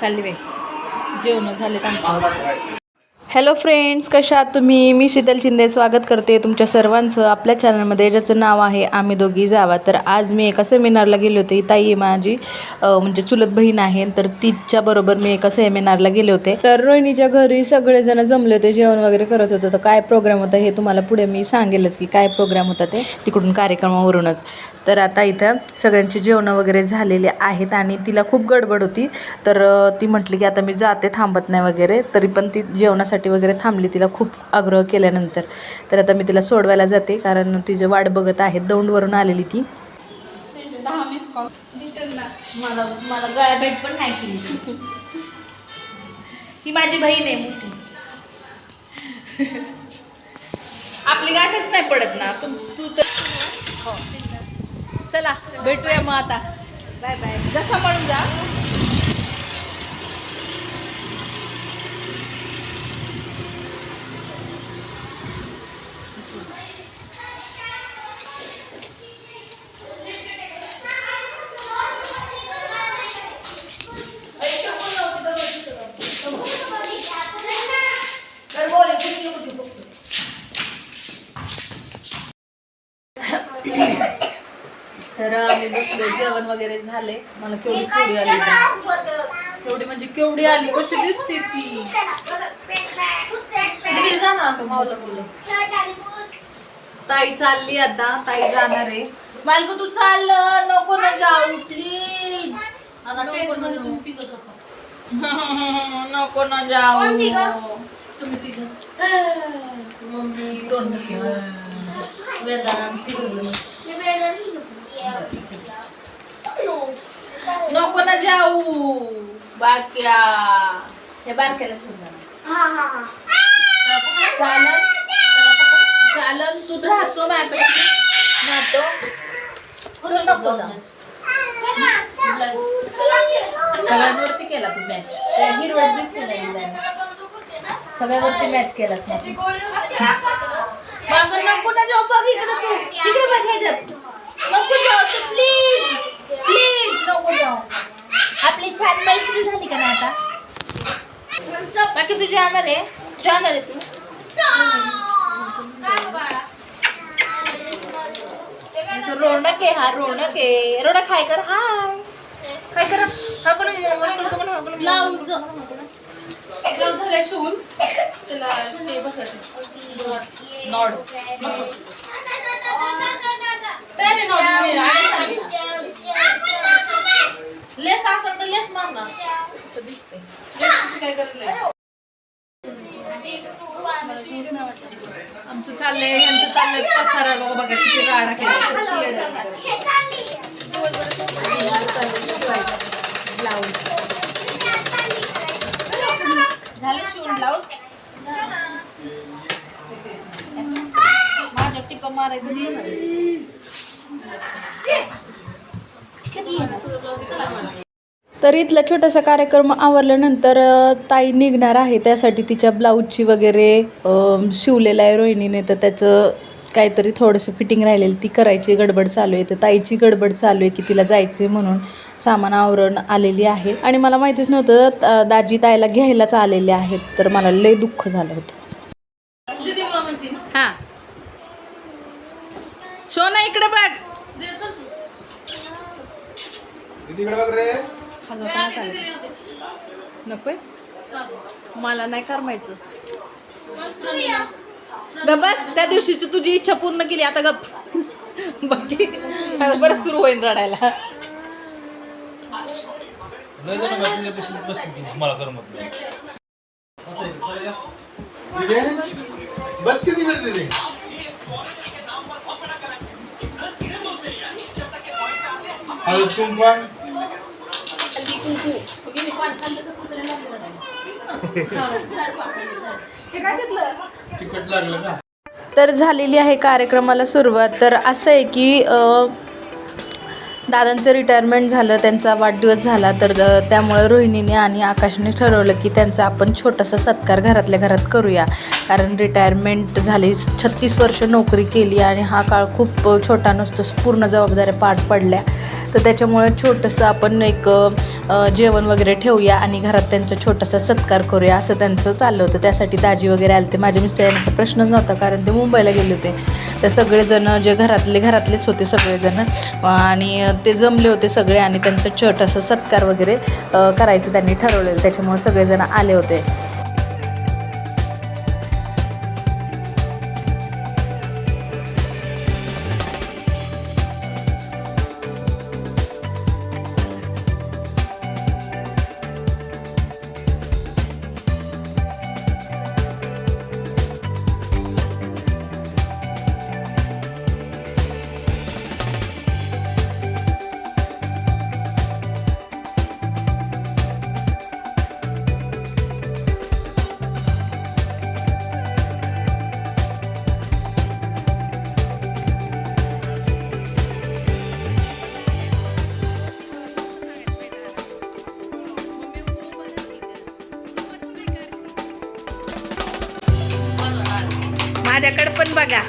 चालली बाई. जेवण झाले आमच्या हॅलो फ्रेंड्स कशा तुम्ही? मी शीतल शिंदे स्वागत करते तुमच्या सर्वांचं. आपल्या चॅनलमध्ये ज्याचं नाव आहे आम्ही दोघी जावा. तर आज मी एका सेमिनारला गेले होते. ताई माझी म्हणजे चुलत बहीण आहे. तर तिच्याबरोबर मी एका सेमिनारला गेले होते. तर रोहिणीच्या घरी सगळेजण जमले होते जेवण वगैरे करत होते. तर काय प्रोग्राम होता हे तुम्हाला पुढे मी सांगेलच की काय प्रोग्राम होता ते. तिकडून कार्यक्रमावरूनच. तर आता इथं सगळ्यांची जेवणं वगैरे झालेली आहेत आणि तिला खूप गडबड होती. तर ती म्हटली की आता मी जाते थांबत नाही वगैरे. तरी पण ती जेवणासाठी वगैरे थांबली तिला खूप आग्रह केल्यानंतर. तर आता मी तिला सोडवायला जाते कारण तिचे वाट बघत आहेत दौंडवरून आलेली ती. मला मला गळा भेट पण नाही केली. ही माझी बहीण आहे मोठी. आपली गाठच नाही पडत ना. तू तू तर हो. चला भेटूया मग आता. Bye bye. जसा म्हणून जा. बसलो जेवण वगैरे झाले. मला केवढी केवढी आली. केवढी म्हणजे केवढी आली कशी दिसते ती? जा ना मावला बोल ताई चालली आता ताई जाणार आहे. मालक तू चाल नको ना जाऊ प्लीज आता टेंटमध्ये तुम्ही तिघ नको ना जाऊ. तुम्ही तिघ. मम्मी तोंड वेदांत तिघ नको ना जाऊ. बाक्या हे बारक्याला ठेवून जा. चालन. चालन. तू राहतो माझ्यापेक्षा राहतो. सगळ्यांवरती केला तू मॅच हिरवट दिसते नाही सगळ्यांवरती मॅच केलास ना मागं नको ना जाऊ बघ इकडे तू. इकडे बघ ह्याच्यात. नको जाऊ तू. प्लीज प्लीज नको जाऊ. आपली छान मैत्री झाली का ना आता? बाकी तू जाणार आहे. जाणार आहे तू. रोनक आहे. हा रोनक आहे. रोनक हाय कर. हाय हाय कर. हा कोण शिवून त्याला बसायचं. नॉड असेल तर लेस मार ना असं दिसते काय गरज नाही. आमचं चाललंय यांचं चाललंय. पसारा बघा बघा किती राडा केला. ब्लाऊज झाले शिवून ब्लाऊज माझ्या टिपा मारायचं तर इथला छोटासा कार्यक्रम आवरल्यानंतर ताई निघणार आहे. त्यासाठी तिच्या ब्लाऊजची वगैरे शिवलेलं आहे रोहिणीने. तर त्याचं काहीतरी थोडंसं फिटिंग राहिलेलं ती करायची गडबड चालू आहे. तर ताईची गडबड चालू आहे की तिला जायचं आहे म्हणून सामान आवरण आलेली आहे. आणि मला माहितीच नव्हतं त- दाजी ताईला घ्यायलाच आलेले आहेत. तर मला लय दुःख झालं होतं. हां. सोना इकडे बघ. बघ रे नकोय मला नाही करमायचं. ग बस त्या दिवशीची तुझी इच्छा पूर्ण केली आता गप. बाकी बरं सुरू होईल रडायला. बस किती वेळ दीदी हळद कुंकवान. तिखट लागलं का? तर झालेली आहे कार्यक्रमाला सुरुवात. तर असं आहे की दादांचं रिटायरमेंट झालं त्यांचा वाढदिवस झाला तर त्यामुळे रोहिणीने आणि आकाशने ठरवलं की त्यांचा आपण छोटासा सत्कार घरातल्या घरात करूया. कारण रिटायरमेंट झाली छत्तीस वर्ष नोकरी केली आणि हा काळ खूप छोटा नसतो पूर्ण जबाबदाऱ्या पार पडल्या. तर त्याच्यामुळे छोटंसं आपण एक जेवण वगैरे ठेवूया आणि घरात त्यांचा छोटासा सत्कार करूया असं त्यांचं चाललं होतं. त्यासाठी दाजी वगैरे आले ते माझ्या मिस्टर यांचा प्रश्नच नव्हता कारण ते मुंबईला गेले होते. तर सगळेजण जे घरातले घरातलेच होते सगळेजण. आणि ते जमले होते सगळे आणि त्यांचं छोटासा सत्कार वगैरे करायचं त्यांनी ठरवलेलं. त्याच्यामुळे सगळेजण आले होते. बघा.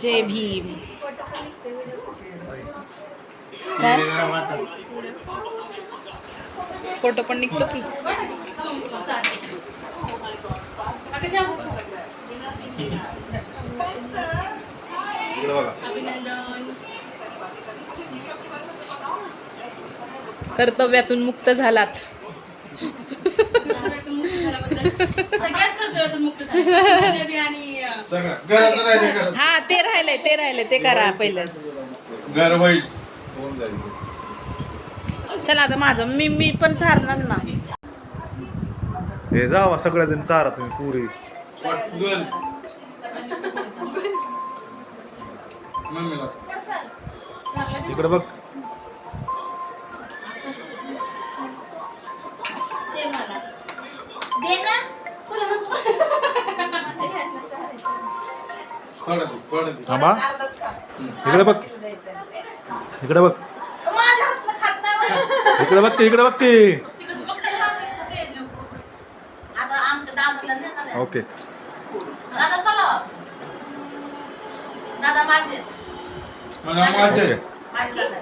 जय भीम. फोटो पण निघतो की. कर्तव्यातून मुक्त झालात. सगळ्यात करतोय तो मुक्त झाला. आणि अं, सगळं. घराचं राहिले घरात हा ते राहिलंय ते राहिलंय ते करा पहिलं. घर होईल. होऊन जाईल चला आता माझं मी मी पण चारणार ना. हे जावा सगळ्याजण चारा तुम्ही पुरी. मम्मीला. इकडे बघ. दे ना. तुला नको. पडत पडत. थांबा. अर्धाच खा. इकडे बघ. इकडे बघ. माझ्या हातनं खात नाही. इकडे बघ की इकडे बघ की ती कशी बघते ना, ते जीव. आता आमच्या दादाला नेणार आहे. ओके. दादा चला. दादा माझे. दादा. माझे दादा.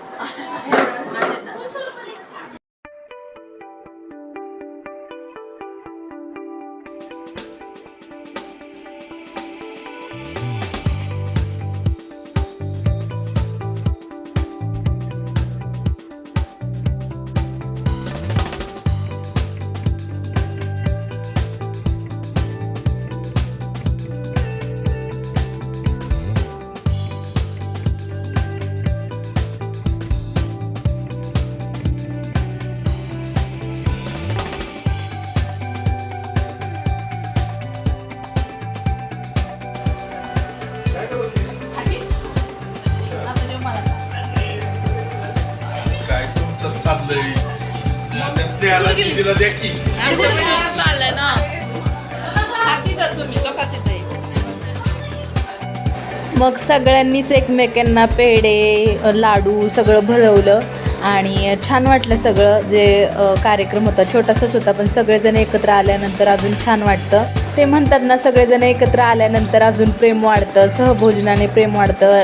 मग सगळ्यांनीच एकमेकांना पेढे लाडू सगळं भरवलं आणि छान वाटलं सगळं. जे कार्यक्रम होता छोटासाच होता पण सगळेजण एकत्र आल्यानंतर अजून छान वाटतं. ते म्हणतात ना सगळेजण एकत्र आल्यानंतर अजून प्रेम वाढतं सहभोजनाने प्रेम वाढतं.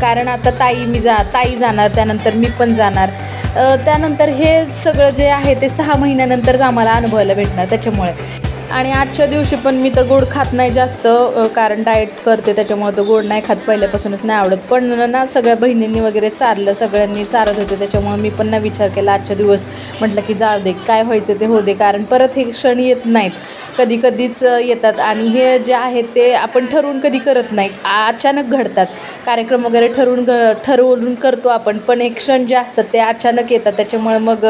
कारण आता ताई मी जा ताई जाणार त्यानंतर मी पण जाणार. त्यानंतर हे सगळं जे आहे ते सहा महिन्यानंतरच आम्हाला अनुभवायला भेटणार त्याच्यामुळे. आणि आजच्या दिवशी पण मी तर गोड खात नाही जास्त कारण डाएट करते त्याच्यामुळे तर गोड नाही खात. पहिल्यापासूनच नाही आवडत. पण ना सगळ्या बहिणींनी वगैरे चारलं सगळ्यांनी चारत होते त्याच्यामुळे मी पण ना विचार केला आजच्या दिवस. म्हटलं की जाऊ दे काय व्हायचं ते होऊ दे कारण परत हे क्षण येत नाहीत. कधी कधीच येतात आणि हे जे आहे ते आपण ठरवून कधी करत नाही. अचानक घडतात. कार्यक्रम वगैरे ठरवून घ ठरवून करतो आपण पण हे क्षण जे असतात ते अचानक येतात. त्याच्यामुळे मग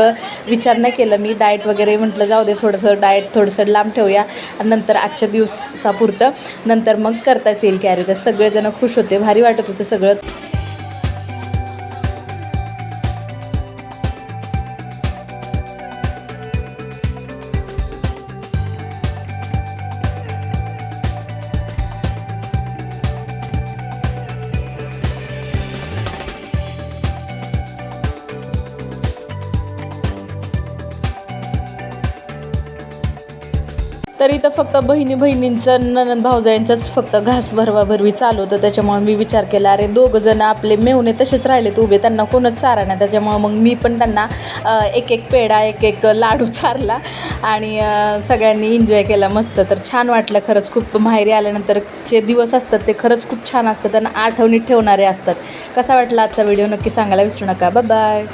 विचार नाही केला मी. डाएट वगैरे म्हटलं जाऊ दे थोडंसं डाएट थोडंसं लांब ठेवूया नंतर आजच्या दिवसापुरतं. नंतर मग करताच येईल कॅरी तर सगळेजण खुश होते. भारी वाटत होते सगळं. तर इथं फक्त बहिणी बहिणींचं ननन भाऊजाईंचंच फक्त घास भरवाभरवी चालू होतं. त्याच्यामुळे मी विचार केला अरे दोघं जण आपले मेवणे तसेच राहिलेत उभे त्यांना कोणच चारा नाही. त्याच्यामुळं मग मी पण त्यांना एक एक पेढा एक एक लाडू चारला आणि सगळ्यांनी एन्जॉय केला मस्त. तर छान वाटलं खरंच. खूप माहेरी आल्यानंतर जे दिवस असतात ते खरंच खूप छान असतात. त्यांना आठवणीत ठेवणारे असतात. कसा वाटला आजचा व्हिडिओ? नक्की सांगायला विसरू नका. बाय